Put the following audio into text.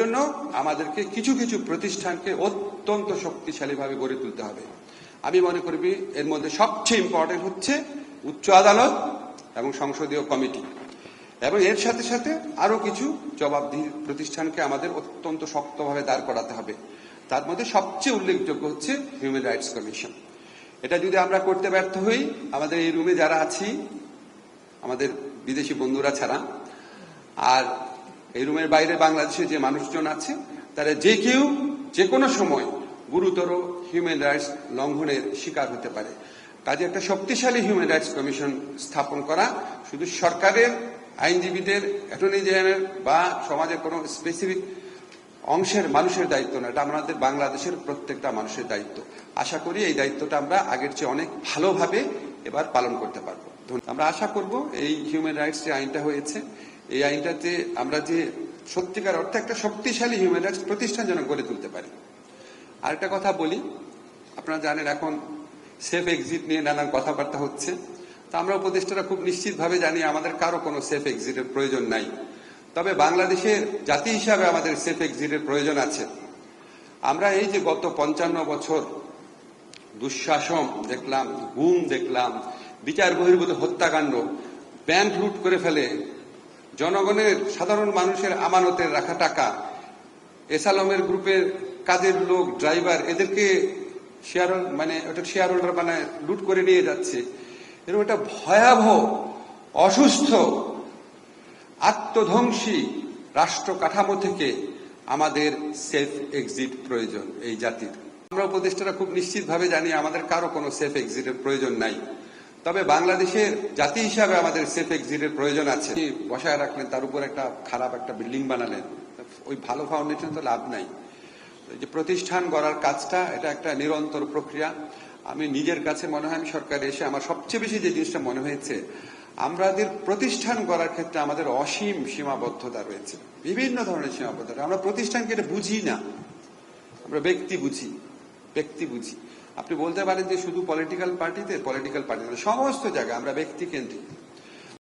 জন্য আমাদেরকে কিছু কিছু প্রতিষ্ঠানকে অত্যন্ত শক্তিশালীভাবে গড়ে তুলতে হবে। আমি মনে করি এর মধ্যে সবচেয়ে ইম্পর্টেন্ট হচ্ছে উচ্চ আদালত এবং সংসদীয় কমিটি। এবং এর সাথে সাথে আরও কিছু জবাবদিহি প্রতিষ্ঠানকে আমাদের অত্যন্ত শক্তভাবে দাঁড় করাতে হবে। তার মধ্যে সবচেয়ে উল্লেখযোগ্য হচ্ছে হিউম্যান রাইটস কমিশন এটা যদি আমরা করতে ব্যর্থ হই, আমাদের এই রুমে যারা আছি, আমাদের বিদেশি বন্ধুরা ছাড়া, আর এই রুমের বাইরে বাংলাদেশে যে মানুষজন আছে, তারা যে কেউ যে কোনো সময় গুরুতর হিউম্যান রাইটস লঙ্ঘনের শিকার হতে পারে। কাজে একটা শক্তিশালী হিউম্যান রাইটস কমিশন স্থাপন করা, শুধু সরকারের, আইনজীবীদের অ্যাটর্নি জেনারেল বা সমাজের কোনো স্পেসিফিক অংশের মানুষের দায়িত্ব না, এটা আমাদের বাংলাদেশের প্রত্যেকটা মানুষের দায়িত্ব। আশা করি এই দায়িত্বটা আমরা আগের চেয়ে অনেক ভালোভাবে এবার পালন করতে পারব। আমরা আশা করব এই হিউম্যান রাইটস যে আইনটা হয়েছে এই আইনটাতে আমরা যে সত্যিকার অর্থে একটা শক্তিশালী হিউম্যান রাইটস প্রতিষ্ঠান যেন গড়ে তুলতে পারি। আরেকটা কথা বলি, আপনারা জানেন এখন সেফ এক্সিট নিয়ে নানান কথাবার্তা হচ্ছে। তা আমরা উপদেষ্টারা খুব নিশ্চিতভাবে জানি আমাদের কারও কোনো সেফ এক্সিটের প্রয়োজন নাই। তবে বাংলাদেশের জাতি হিসাবে আমাদের সেফ এক্সিটের প্রয়োজন আছে। আমরা এই যে গত পঞ্চান্ন বছর দুঃশাসন দেখলাম, গুম দেখলাম, বিচার বহির্ভূত হত্যাকাণ্ড ব্যাংক লুট করে ফেলে জনগণের, সাধারণ মানুষের আমানতের রাখা টাকা, এসালমের গ্রুপের কাজের লোক, ড্রাইভার, এদেরকে শেয়ার মানে ওটা শেয়ার হোল্ডার মানে লুট করে নিয়ে যাচ্ছে। এরকম একটা ভয়াবহ, অসুস্থ, আত্মধ্বংসী রাষ্ট্র কাঠামো থেকে আমাদের সেফ এক্সিট প্রয়োজন এই জাতির। আমরা উপদেষ্টারা খুব নিশ্চিতভাবে জানি আমাদের কারও কোনো সেফ এক্সিটের প্রয়োজন নাই। তবে বাংলাদেশের জাতি হিসাবে আমাদের সেফ এক্সিটের প্রয়োজন আছে। বসায় রাখলেন, তার উপর একটা খারাপ একটা বিল্ডিং বানালেন। ওই ভালো ফাউন্ডেশন তো লাভ নাই। যে প্রতিষ্ঠান গড়ার কাজটা, এটা একটা নিরন্তর প্রক্রিয়া। আমি নিজের কাছে মনে হয়, আমি সরকারে এসে আমার সবচেয়ে বেশি যে জিনিসটা মনে হয়েছে, আমাদের প্রতিষ্ঠান গড়ার ক্ষেত্রে আমাদের অসীম সীমাবদ্ধতা রয়েছে। বিভিন্ন ধরনের সীমাবদ্ধতা। আমরা প্রতিষ্ঠানকে এটা বুঝি না। আমরা ব্যক্তি বুঝি ব্যক্তি বুঝি। আপনি বলতে পারেন যে শুধু পলিটিক্যাল পার্টিতে পলিটিক্যাল পার্টিতে সমস্ত জায়গায় আমরা ব্যক্তি কেন্দ্রিক